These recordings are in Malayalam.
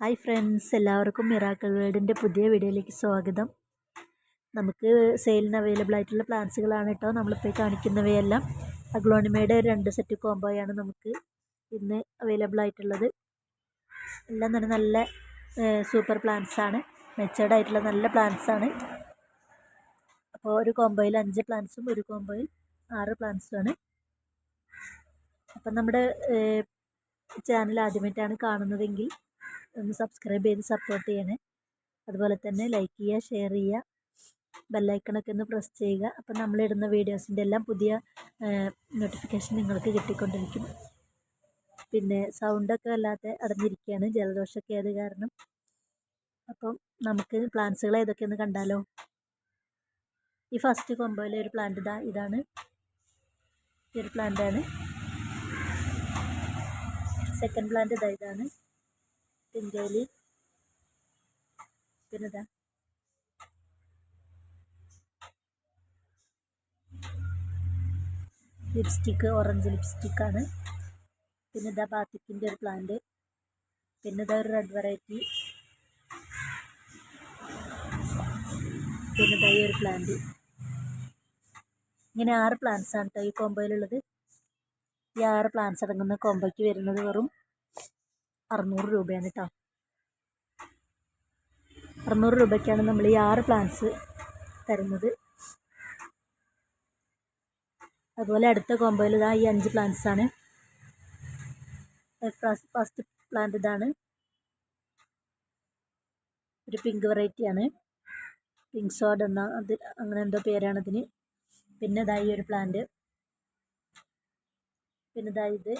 ഹായ് ഫ്രണ്ട്സ് എല്ലാവർക്കും മിറാക്കിൾ വേൾഡിന്റെ പുതിയ വീഡിയോയിലേക്ക് സ്വാഗതം. നമുക്ക് സെയിലിന് അവൈലബിൾ ആയിട്ടുള്ള പ്ലാൻസുകളാണ് കേട്ടോ നമ്മളിപ്പോൾ കാണിക്കുന്നവയെല്ലാം. അഗ്ലോണിമയുടെ രണ്ട് സെറ്റ് കോംബോയാണ് നമുക്ക് ഇന്ന് അവൈലബിൾ ആയിട്ടുള്ളത്. എല്ലാം തന്നെ നല്ല സൂപ്പർ പ്ലാന്റ്സ് ആണ്. മെച്ചേർഡ് ആയിട്ടുള്ള നല്ല പ്ലാന്റ്സ് ആണ്. അപ്പോൾ ഒരു കോംബോയിൽ അഞ്ച് പ്ലാന്റ്സും ഒരു കോംബോയിൽ ആറ് പ്ലാന്റ്സുമാണ് അപ്പം നമ്മുടെ ചാനൽ ആദ്യമായിട്ടാണ് കാണുന്നതെങ്കിൽ ഒന്ന് സബ്സ്ക്രൈബ് ചെയ്ത് സപ്പോർട്ട് ചെയ്യണേ. അതുപോലെ തന്നെ ലൈക്ക് ചെയ്യുക ഷെയർ ചെയ്യുക ബെല്ലൈക്കണൊക്കെ ഒന്ന് പ്രസ് ചെയ്യുക. അപ്പം നമ്മളിടുന്ന വീഡിയോസിന്റെ എല്ലാം പുതിയ നോട്ടിഫിക്കേഷൻ നിങ്ങൾക്ക് കിട്ടിക്കൊണ്ടിരിക്കും. പിന്നെ സൗണ്ടൊക്കെ വല്ലാതെ അടഞ്ഞിരിക്കുകയാണ്. ജലദോഷമൊക്കെ ആയത് കാരണം. അപ്പം നമുക്ക് പ്ലാന്റ്സുകൾ ഏതൊക്കെയെന്ന് കണ്ടാലോ? ഈ ഫസ്റ്റ് കൊമ്പോയിലെ ഒരു പ്ലാന്റ് ഇതാ ഇതാണ്. ഈ ഒരു പ്ലാന്റാണ് സെക്കൻഡ് പ്ലാന്റ് ഇതാ ഇതാണ്. പിങ്കയിൽ പിന്നെതാ ലിപ്സ്റ്റിക്ക് ഓറഞ്ച് ലിപ്സ്റ്റിക്കാണ്. പിന്നെ ഇതാ ബാത്തിക്കിന്റെ ഒരു പ്ലാന്റ്. പിന്നെ ഇതാ ഒരു റെഡ് വെറൈറ്റി പിന്നെ ഇതാ ഈ ഒരു പ്ലാന്റ് ഇങ്ങനെ ആറ് പ്ലാന്റ്സ് ആണ് കേട്ടോ ഈ കോമ്പോയിലുള്ളത് ഈ ആറ് പ്ലാന്റ്സ് അടങ്ങുന്ന കോമ്പോയ്ക്ക് വരുന്നത് വെറും അറുന്നൂറ് രൂപയാണ് കേട്ടോ അറുന്നൂറ് രൂപയ്ക്കാണ് നമ്മൾ ഈ ആറ് പ്ലാന്റ്സ് തരുന്നത്. അതുപോലെ അടുത്ത കോമ്പോയിൽ ഇതാ ഈ അഞ്ച് പ്ലാന്റ്സ് ആണ്. ഫസ്റ്റ് പ്ലാന്റ് ഇതാണ്. ഒരു പിങ്ക് വെറൈറ്റിയാണ് പിങ്ക് സോഡ് എന്ന അത് അങ്ങനെ എന്തോ പേരാണ് ഇതിന് പിന്നെ ഇതായി ഒരു പ്ലാന്റ് പിന്നെ ഇതായി ഇത്.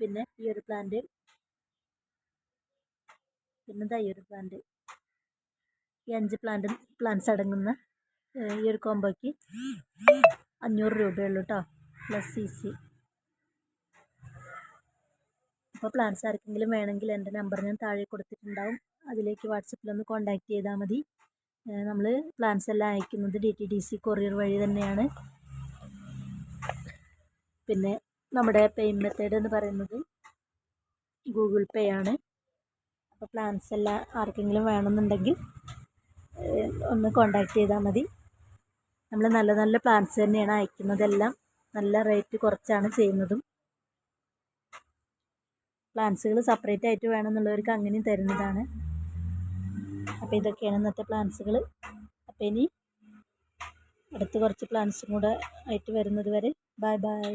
പിന്നെ ഈ ഒരു പ്ലാന്റ് പിന്നെ ഈ ഒരു പ്ലാന്റ് ഈ അഞ്ച് പ്ലാന്റ് പ്ലാന്റ്സ് അടങ്ങുന്ന ഈ ഒരു കോമ്പോയ്ക്ക് അഞ്ഞൂറ് രൂപയുള്ളൂ കേട്ടോ പ്ലസ് സി സി അപ്പോൾ പ്ലാന്റ്സ് ആർക്കെങ്കിലും വേണമെങ്കിൽ എന്റെ നമ്പർ ഞാൻ താഴെ കൊടുത്തിട്ടുണ്ടാവും. അതിലേക്ക് വാട്സപ്പിലൊന്ന് കോൺടാക്റ്റ് ചെയ്താൽ മതി. നമ്മൾ പ്ലാന്റ്സ് എല്ലാം അയക്കുന്നത് D T D C courier വഴി തന്നെയാണ്. പിന്നെ നമ്മുടെ പേയ്മെന്റ് മെത്തേഡ് എന്ന് പറയുന്നത് ഗൂഗിൾ പേ ആണ്. അപ്പോൾ പ്ലാൻസ് എല്ലാം ആർക്കെങ്കിലും വേണമെന്നുണ്ടെങ്കിൽ ഒന്ന് കോണ്ടാക്ട് ചെയ്താൽ മതി. നമ്മൾ നല്ല നല്ല പ്ലാൻസ് തന്നെയാണ് അയക്കുന്നതെല്ലാം. നല്ല റേറ്റ് കുറച്ചാണ് ചെയ്യുന്നതും. പ്ലാൻസുകൾ സെപ്പറേറ്റ് ആയിട്ട് വേണമെന്നുള്ളവർക്ക് അങ്ങനെയും തരുന്നതാണ്. അപ്പോൾ ഇതൊക്കെയാണ് ഇന്നത്തെ പ്ലാൻസുകൾ അപ്പോൾ ഇനി അടുത്ത് കുറച്ച് പ്ലാൻസും കൂടെ ആയിട്ട് വരുന്നത് വരെ. Bye bye